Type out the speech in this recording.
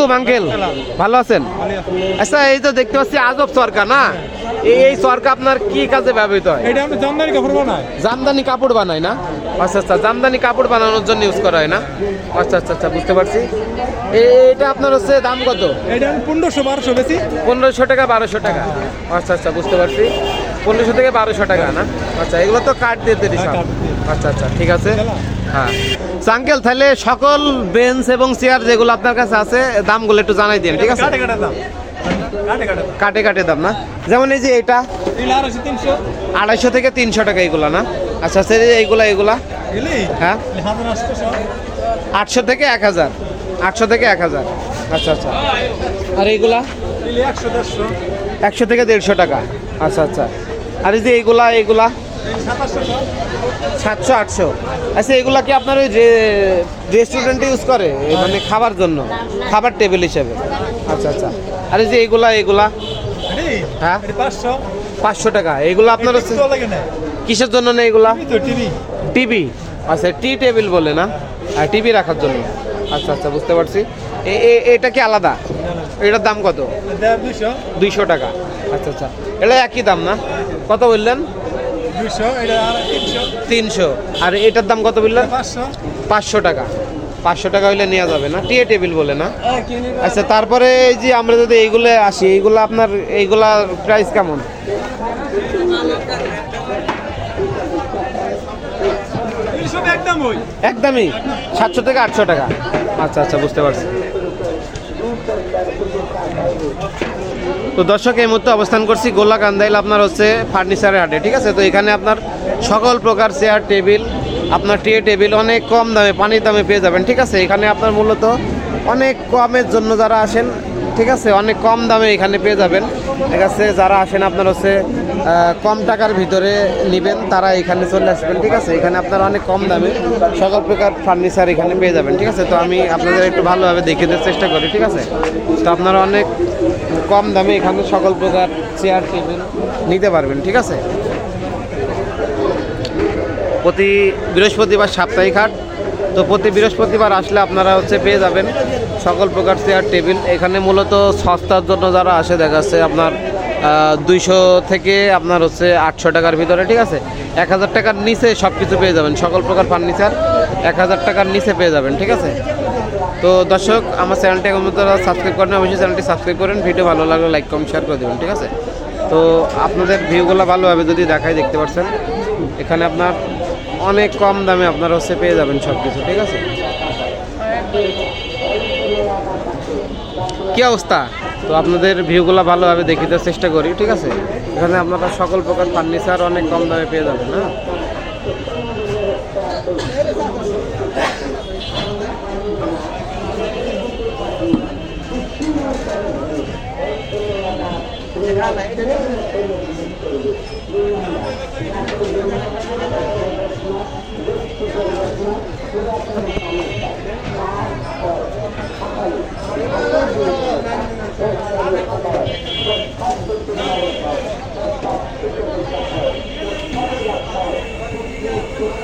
আলাইকুম আঙ্কেল। ভালো আছেন? আচ্ছা এই তো দেখতে পাচ্ছি আজব সরকার না? এই সরকার আপনার কি কাজে ব্যবহৃত হয়? এটা আমরা জামদানি কাপড় বানাই জামদানি কাপড় বানায় না? আচ্ছা আচ্ছা জামদানি কাপড় বানানোর জন্য ইউজ করা হয় না? আচ্ছা আচ্ছা আচ্ছা বুঝতে পারছি। এটা আপনার হচ্ছে দাম কত? এটা পনেরোশো বারোশো বেশি। পনেরোশো টাকা বারোশো টাকা। আচ্ছা আচ্ছা বুঝতে পারছি। পনেরোশো থেকে বারোশো টাকা না? আচ্ছা এগুলো তো কাঠ দিয়ে তৈরি সব। দিয়ে। আচ্ছা আচ্ছা ঠিক আছে। হ্যাঁ। আঙ্কেল তাহলে সকল বেঞ্চ এবং চেয়ার যেগুলো আপনার কাছে আছে দামগুলো একটু জানাই দিন ঠিক আছে? কাটে কাটে দাম। না? যেমন এই যে এটা আড়াইশো থেকে তিনশো টাকা এইগুলো না? আচ্ছা আচ্ছা এইগুলা এইগুলা হ্যাঁ। আটশো থেকে এক হাজার। আটশো থেকে এক হাজার। আচ্ছা আচ্ছা। আর এইগুলা একশো একশো থেকে দেড়শো টাকা। আচ্ছা আচ্ছা। আর এই যে এইগুলা এইগুলা সাতশো আটশো। আচ্ছা এগুলা কি আপনার ওই যে রেস্টুরেন্টে ইউজ করে? মানে খাবার জন্য খাবার টেবিল হিসেবে। আচ্ছা আচ্ছা। আর যে এগুলা এগুলা? হ্যাঁ? পাঁচশো। পাঁচশো টাকা। এগুলো আপনার হচ্ছে কিসের জন্য না এগুলা? টিভি আচ্ছা টি টেবিল বলে না? আর টিভি রাখার জন্য। আচ্ছা আচ্ছা বুঝতে পারছি। এটা কি আলাদা? এটার দাম কত? দুইশো টাকা। আচ্ছা আচ্ছা। এটা একই দাম না? কত বললেন? তিনশো। আর এটার দাম কত বললেন পাঁচশো। টাকা। পাঁচশো টাকা হইলে নেওয়া যাবে না? টিএ টেবিল বলে না? আচ্ছা তারপরে এই যে আমরা যদি এইগুলো আসি এইগুলো আপনার এইগুলার প্রাইস কেমন? একদমই? সাতশো থেকে আটশো টাকা। আচ্ছা আচ্ছা বুঝতে পারছি। তো দর্শক, এই মুহূর্তে অবস্থান করছি গোল্লা কান্দাইল, আপনার হচ্ছে ফার্নিচারের হাটে, ঠিক আছে? তো এখানে আপনার সকল প্রকার চেয়ার টেবিল আপনার ট্রে টেবিল অনেক কম দামে, পানির দামে পেয়ে যাবেন, ঠিক আছে? এখানে আপনার মূলত অনেক কমের জন্য যারা আসেন, ঠিক আছে? অনেক কম দামে এখানে পেয়ে যাবেন। ঠিক আছে? যারা আসেন, আপনার হচ্ছে কম টাকার ভিতরে নেবেন, তারা এখানে চলে আসবেন, ঠিক আছে? এখানে আপনারা অনেক কম দামে সকল প্রকার ফার্নিচার এখানে পেয়ে যাবেন, ঠিক আছে? তো আমি আপনাদের একটু ভালোভাবে দেখে দেওয়ার চেষ্টা করি, ঠিক আছে? তো আপনারা অনেক কম দামে এখানে সকল প্রকার চেয়ার টেবিল নিতে পারবেন, ঠিক আছে? প্রতি বৃহস্পতিবার সাপ্তাহিক হাট তো প্রতি বৃহস্পতিবার আসলে আপনারা হচ্ছে পেয়ে যাবেন সকল প্রকার চেয়ার টেবিল এখানে মূলত সস্তার জন্য যারা আসে, দেখা যাচ্ছে আপনার দুইশো থেকে আপনার হচ্ছে আটশো টাকার ভিতরে, ঠিক আছে? এক হাজার টাকার নিচে সব কিছু পেয়ে যাবেন, সকল প্রকার ফার্নিচার এক হাজার টাকার নিচে পেয়ে যাবেন, ঠিক আছে? তো দর্শক, আমার চ্যানেলটি এখন সাবস্ক্রাইব করেন অবশ্যই চ্যানেলটি সাবস্ক্রাইব করেন ভিডিও ভালো লাগলে লাইক কমেন্ট শেয়ার করে দেবেন, ঠিক আছে? তো আপনাদের ভিউগুলো ভালোভাবে যদি দেখাই দেখতে পাচ্ছেন, এখানে আপনার অনেক কম দামে আপনারা হচ্ছে পেয়ে যাবেন সব কিছু ঠিক আছে? কি অবস্থা? তো আপনাদের ভিউগুলো ভালোভাবে দেওয়ার চেষ্টা করি, ঠিক আছে? এখানে আপনারা সকল প্রকার ফার্নিচার অনেক কম দামে পেয়ে যাবেন হ্যাঁ?